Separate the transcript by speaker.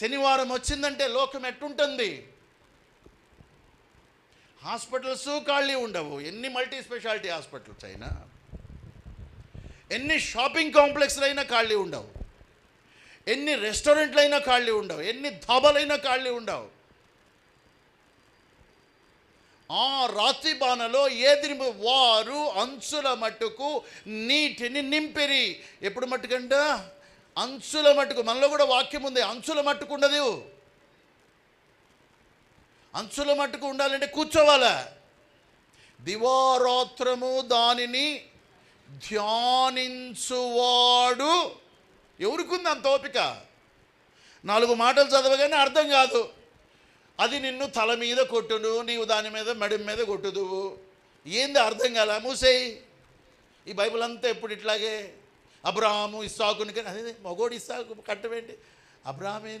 Speaker 1: శనివారం వచ్చిందంటే లోకం ఎట్టుంటుంది? హాస్పిటల్స్ ఖాళీ ఉండవు. ఎన్ని మల్టీ స్పెషాలిటీ హాస్పిటల్స్ అయినా ఎన్ని షాపింగ్ కాంప్లెక్స్లు అయినా ఖాళీ ఉండవు. ఎన్ని రెస్టారెంట్లు అయినా ఖాళీ ఉండవు. ఎన్ని ధాబాలైనా ఖాళీ ఉండవు. ఆ రాత్రి బాణలో ఏది వారు అంచుల మట్టుకు నీటిని నింపిరి. ఎప్పుడు మట్టుకంటే? అంచుల మట్టుకు మనలో కూడా వాక్యం ఉంది అంచుల మట్టుకు ఉండదు. అంచుల మట్టుకు ఉండాలంటే కూర్చోవాలా. దివారాత్రము దానిని ధ్యానించువాడు. ఎవరికింది అంత ఓపిక? నాలుగు మాటలు చదవగానే అర్థం కాదు. అది నిన్ను తల మీద కొట్టును నీవు దాని మీద మెడ మీద కొట్టుదువు. ఏంది అర్థం కాల? మూసేయి. ఈ బైబిల్ అంతా ఎప్పుడు ఇట్లాగే? అబ్రాహాము ఇస్సాకుని కానీ అదే మగోడు ఇస్సాకు కట్టమేంటి అబ్రాహం ఏంది